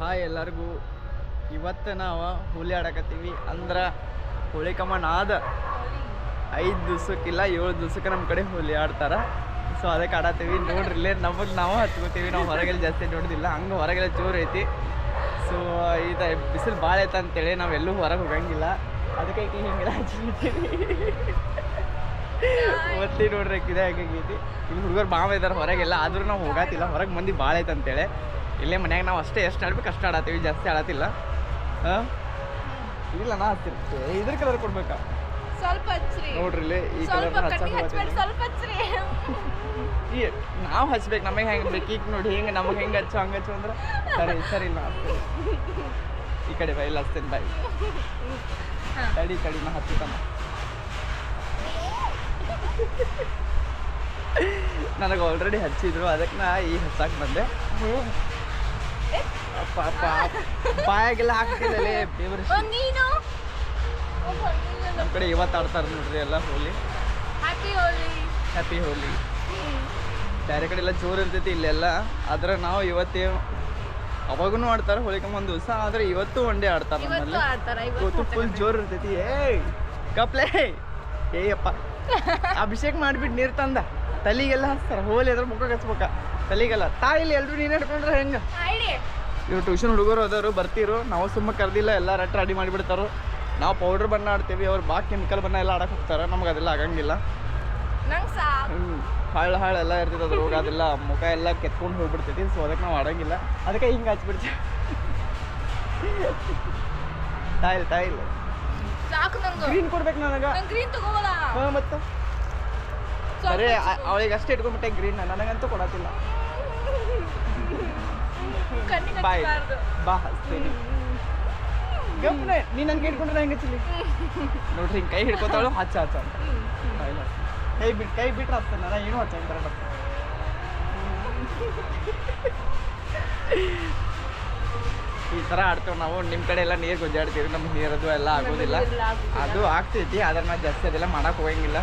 Hi ಎಲ್ಲರಿಗೂ. ಇವತ್ತು ನಾವು ಹುಲಿ ಆಡಕತ್ತೀವಿ. ಅಂದ್ರೆ ಹೋಳಿ ಕಮನ್ ಆದ ಐದು ದಿವ್ಸಕ್ಕಿಲ್ಲ ಏಳು ದಿವ್ಸಕ್ಕೆ ನಮ್ಮ ಕಡೆ ಹೋಲಿ ಆಡ್ತಾರ. ಸೊ ಅದಕ್ಕೆ ಆಡತ್ತೀವಿ ನೋಡ್ರಿ, ಇಲ್ಲೇ ನಮಗೆ ನಾವು ಹಚ್ಕೋತೀವಿ ನಾವು ಹೊರಗೆಲ್ಲ ಜಾಸ್ತಿ ನೋಡೋದಿಲ್ಲ. ಹಂಗೆ ಹೊರಗೆಲ್ಲ ಜೋರು ಐತಿ. ಸೊ ಇದು ಬಿಸಿಲು ಭಾಳ ಐತೆ ಅಂತೇಳಿ ಎಲ್ಲೂ ಹೊರಗೆ ಹೋಗಂಗಿಲ್ಲ. ಅದಕ್ಕೆ ಹಿಂಗೆಲ್ಲ ಹಚ್ಬಿಡ್ತೀವಿ ಒತ್ತಿ ನೋಡ್ರಿ ಕಿದೆ ಆಗೈತಿ. ಇಲ್ಲಿ ಹುಡುಗರು ಬಾವ ಇದ್ದಾರೆ ಹೊರಗೆಲ್ಲ. ಆದ್ರೂ ನಾವು ಹೋಗತ್ತಿಲ್ಲ ಹೊರಗೆ ಮಂದಿ ಭಾಳ ಐತೆ ಅಂತೇಳಿ. ಇಲ್ಲೇ ಮನ್ಯಾಗ ನಾವು ಅಷ್ಟೇ ಎಷ್ಟು ಆಡ್ಬೇಕು ಅಷ್ಟು ಆಡತ್ತೀವಿ ಜಾಸ್ತಿ ಆಡತ್ತಿಲ್ಲ. ಹಾಂ? ಇಲ್ಲ ನಾ ಹಚ್ಚಿರ್ತೀವಿ ಇದ್ರ ಕಲರ್ ಕೊಡ್ಬೇಕಾ? ಸ್ವಲ್ಪ ನೋಡ್ರಿ ಇಲ್ಲಿ ಈ ಕಲರ್ ಈ ನಾವು ಹಚ್ಬೇಕು ನಮಗೆ ಹೆಂಗೆ ಬೇಕು? ಈಗ ನೋಡಿ ಹೆಂಗೆ ನಮಗೆ ಹೆಂಗೆ ಹಚ್ಚು ಹಂಗೆ ಹಚ್ಚು ಅಂದ್ರೆ ಸರಿ ಸರಿ ನಾ ಹಚ್ತೀನಿ. ಈ ಕಡೆ ಬಾ ಇಲ್ಲ ಹಚ್ತೀನಿ ಬಾಯಿ. ತಡಿ ಕಡೆ ನಾ ಹಚ್ಚಿತಮ್ಮ ನನಗೆ ಆಲ್ರೆಡಿ ಹಚ್ಚಿದ್ರು ಅದಕ್ಕೆ ನಾ ಈ ಹಚ್ಚಕ್ಕೆ ಬಂದೆ. ಅಪ್ಪ ಬಾಯಾಗೆಲ್ಲ ಹಾಕ್ತಿದ್ದಲೇ ಬೇವ್ರ ನೀನು? ನಮ್ಮ ಕಡೆ ಇವತ್ತು ಆಡ್ತಾರೆ ನೋಡ್ರಿ ಎಲ್ಲ ಹೋಲಿ ಹ್ಯಾಪಿ ಹೋಲಿ ಹ್ಯಾಪಿ ಹೋಲಿ ಬೇರೆ ಕಡೆ ಎಲ್ಲ ಜೋರು ಇರ್ತೈತಿ ಇಲ್ಲೆಲ್ಲ. ಆದ್ರೆ ನಾವು ಇವತ್ತೇ ಅವಾಗೂ ಆಡ್ತಾರೆ ಹೋಳಿಕ ಒಂದು ದಿವಸ ಆದ್ರೆ ಇವತ್ತು ಒನ್ ಡೇ ಆಡ್ತಾರೆ ಇವತ್ತು ಫುಲ್ ಜೋರು ಇರ್ತೈತಿ. ಏಯ್ ಕಪ್ಲೆ. ಏಯಪ್ಪ. ಅಭಿಷೇಕ್ ಮಾಡ್ಬಿಟ್ಟು ನೀರು ತಂದ. ತಲಿಗೆಲ್ಲ ಹಚ್ತಾರೆ ಹೋಲಿ ಅದ್ರ ಮುಖಕ್ಕೆ ಹಚ್ಬೇಕ ತಲಿಗೆಲ್ಲ. ತಾಯಿಲಿ ಎಲ್ರು ನೀನು ಹಿಡ್ಕೊಂಡ್ರೆ ಹೆಂಗೆ? ಇವ್ರು ಟ್ಯೂಷನ್ ಹುಡುಗರು ಅದಾರು ಬರ್ತಿರು. ನಾವು ಸುಮ್ಮನೆ ಕರ್ದಿಲ್ಲ ಎಲ್ಲ ರಟ್ ರೆಡಿ ಮಾಡಿಬಿಡ್ತಾರೋ. ನಾವು ಪೌಡ್ರ್ ಬಣ್ಣ ಆಡ್ತೀವಿ ಅವ್ರು ಬಾ ಕೆಮಿಕಲ್ ಬಣ್ಣ ಎಲ್ಲ ಆಡಕ್ಕೆ ಹೋಗ್ತಾರೆ. ನಮ್ಗೆ ಅದೆಲ್ಲ ಆಗಂಗಿಲ್ಲ. ಹಾಳು ಹಾಳು ಎಲ್ಲ ಇರ್ತೈತೆ ಅದ್ರ ರೋಗ ಅದೆಲ್ಲ ಮುಖ ಎಲ್ಲ ಕೆತ್ಕೊಂಡು ಹೋಗ್ಬಿಡ್ತೈತಿ ಸೊ ಅದಕ್ಕೆ ನಾವು ಆಡಂಗಿಲ್ಲ. ಅದಕ್ಕೆ ಹಿಂಗೆ ಹಚ್ಬಿಡ್ತೀವಿ. ತಾಯಿಲ್ ತಾಯಿಲ್. ಸಾಕು ನಂಗೆ. ಗ್ರೀನ್ ಕೊಡ್ಬೇಕು ನನಗೆ ನಂಗೆ ಗ್ರೀನ್ ತಗೋವಲ್ಲ ಹಾಂ ಮತ್ತೆ? ಸ್ವಲ್ಪ ಅರೆ ಅವಳಿಗೆ ಅಷ್ಟೇ ಇಟ್ಕೊಂಡ್ಬಿಟ್ಟೆ ಗ್ರೀನ್ ನನಗಂತೂ ಕೊಡತ್ತಿಲ್ಲ. ಕಣ್ಣಿಗೆ ಬಾಯ್. ಬಾ ಹಚ್ತೀನಿ. ಗಪ್ನೆ ನೀನು ನಂಗೆ ಹಿಡ್ಕೊಂಡ್ರೆ ಹೆಂಗೆ ಹಚ್ಚಲಿ ನೋಡ್ರಿ ಹಿಂಗೆ ಕೈ ಹಿಡ್ಕೊತಾಳು ಹಚ್ಚ ಹಚ್ಚ ಅಂತ. ಕೈ ಬಿಟ್ಟು ಕೈ ಬಿಟ್ರೆ ಹಚ್ತಾನೆ ನಾನು ಏನೂ ಹಚ್ಚ ಬರಲ್ಲ ಈ ಥರ ಆಡ್ತೇವೆ ನಾವು. ನಿಮ್ಮ ಕಡೆ ಎಲ್ಲ ನೀರು ಗುಜ್ಜಾಡ್ತೀವಿ ನಮ್ಗೆ ನೀರದು ಎಲ್ಲ ಆಗೋದಿಲ್ಲ. ಅದು ಆಗ್ತೈತಿ ಅದ್ರ ಮೇಲೆ ಜಾಸ್ತಿ ಅದೆಲ್ಲ ಮಾಡೋಕೆ ಹೋಗಂಗಿಲ್ಲ.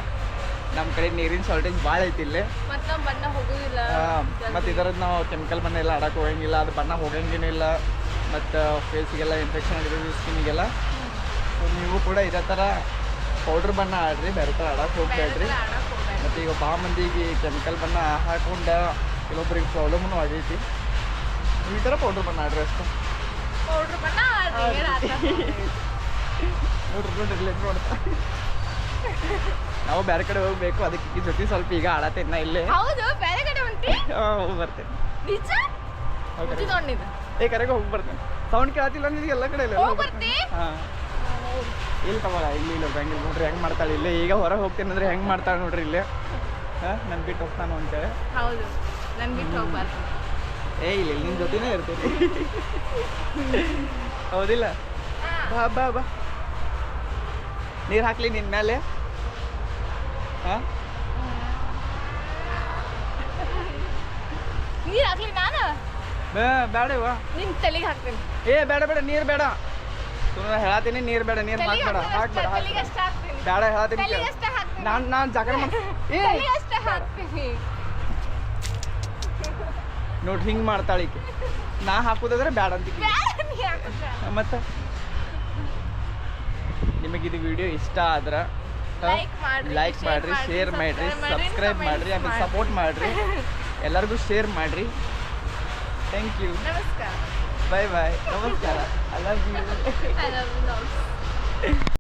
ನಮ್ಮ ಕಡೆ ನೀರಿನ ಶಾರ್ಟೇಜ್ ಭಾಳ ಐತಿ ಇಲ್ಲಿ. ಮತ್ತೆ ನಾವು ಬಣ್ಣ ಹೋಗೋದಿಲ್ಲ. ಮತ್ತು ಇದರದ್ದು ನಾವು ಕೆಮಿಕಲ್ ಬಣ್ಣ ಎಲ್ಲ ಆಡಕ್ಕೆ ಹೋಗಂಗಿಲ್ಲ. ಅದು ಬಣ್ಣ ಹೋಗಂಗೇನಿಲ್ಲ ಮತ್ತು ಫೇಸಿಗೆಲ್ಲ ಇನ್ಫೆಕ್ಷನ್ ಆಗಿರೋದು ಸ್ಕಿನ್ಗೆಲ್ಲ ಸೊ ನೀವು ಕೂಡ ಇದೇ ಥರ ಪೌಡ್ರ್ ಬಣ್ಣ ಆಡ್ರಿ ಬೇರೆ ಥರ ಆಡಕ್ಕೆ ಹೋಗ್ಬೇಡ್ರಿ. ಮತ್ತು ಈಗ ಭಾಳ ಮಂದಿಗೆ ಕೆಮಿಕಲ್ ಬಣ್ಣ ಹಾಕೊಂಡು ಕೆಲವೊಬ್ಬರಿಗೆ ಪ್ರಾಬ್ಲಮ್ನು ಆಗೈತಿ. ಈ ಥರ ಪೌಡ್ರ್ ಬಣ್ಣ ಆಡ್ರಿ ಅಷ್ಟು. ಪೌಡ್ರ್ ಬಣ್ಣ ನೋಡ್ರಿ ನೋಡ್ರಿ ನೋಡ್ತಾ. ನಾವು ಬೇರೆ ಕಡೆ ಹೋಗ್ಬೇಕು ಅದಕ್ಕೆ ಈ ಜೊತೆ ಸ್ವಲ್ಪ ಈಗ ಆಡತ್ತೇನೆ ಇಲ್ಲೇ. ಹೌದು ಬೇರೆ ಕಡೆ ಹೊಂಟಿ ಹೋಗಿ ಬರ್ತೇನೆ. ನಿಜ? ಹೋಗ್ರಿ. ಮುಚ್ಚಿ ತಗೊಂಡಿದ್ದ? ಏ ಕರೆಗೆ ಹೋಗಿ ಬರ್ತೇನೆ. ಸೌಂಡ್ ಕೇಳತ್ತಿಲ್ಲ ನಿನಗೆ ಎಲ್ಲ ಕಡೆ ಇಲ್ಲ ಹೋಗ್ ಬರ್ತಿ? ಹಾಂ. ಇಲ್ಲಿ ತಗೋಳ ಇಲ್ಲಿ ಇಲ್ಲ ಬ್ಯಾಂಗಿಲ್ ನೋಡ್ರಿ ಹೆಂಗೆ ಮಾಡ್ತಾಳೆ ಇಲ್ಲೇ. ಈಗ ಹೊರಗೆ ಹೋಗ್ತೀನಿ ಅಂದ್ರೆ ಹೆಂಗೆ ಮಾಡ್ತಾಳೆ ನೋಡ್ರಿ ಇಲ್ಲೇ. ಹಾಂ ನನ್ ಬಿಟ್ಟು ಹೋಗ್ತಾನು ಅಂತೇಳಿ ಹೌದು ನನ್ ಬಿಟ್ಟು ಹೋಗ್ಬಾರ್ದು ಏ ಇಲ್ಲ ನಿನ್ನ ಜೊತೆನೇ ಇರ್ತೀನಿ. ಹೌದಿಲ್ಲ? ಬಾ ಬಾ ಬಾ. ನೀರು ಹಾಕ್ಲಿ ನಿನ್ನ ಮೇಲೆ ನೀರ್ ಹಾಕ್ಲಿ ನಾನು? ಬೇಡವಾ ನಿನ್ ತಲೆಗೆ ಹಾಕ್ತೀನಿ. ಏ ಬೇಡ ಬೇಡ ನೀರು ಬೇಡ. ಸುಮ್ಮನೆ ಹೇಳತ್ತೀನಿ ನೀರು ಬೇಡ ನೀರು ಹಾಕ್ಬೇಡ ಹಾಕ್ಬೇಡ ಬೇಡ ಹೇಳತೀನಿ ನಾನ್ ನಾನು ನಾನು ಜಾಗ ಮಾಡ್ ಏ ನೋಡ್ರಿ ಹಿಂಗೆ ಮಾಡ್ತಾಳೆ ಈಕೆ. ನಾ ಹಾಕುದಾದ್ರೆ ಬೇಡ ಅಂತ ಮತ್ತೆ? ನಿಮಗೆ ಇದು ವಿಡಿಯೋ ಇಷ್ಟ ಆದ್ರೆ ಲೈಕ್ ಮಾಡಿರಿ ಶೇರ್ ಮಾಡಿರಿ ಸಬ್ಸ್ಕ್ರೈಬ್ ಮಾಡಿರಿ ಆಮೇಲೆ ಸಪೋರ್ಟ್ ಮಾಡಿರಿ. ಎಲ್ಲರಿಗೂ ಶೇರ್ ಮಾಡಿರಿ. ಥ್ಯಾಂಕ್ ಯು ನಮಸ್ಕಾರ. ಬಾಯ್ ಬಾಯ್ ನಮಸ್ಕಾರ. I love you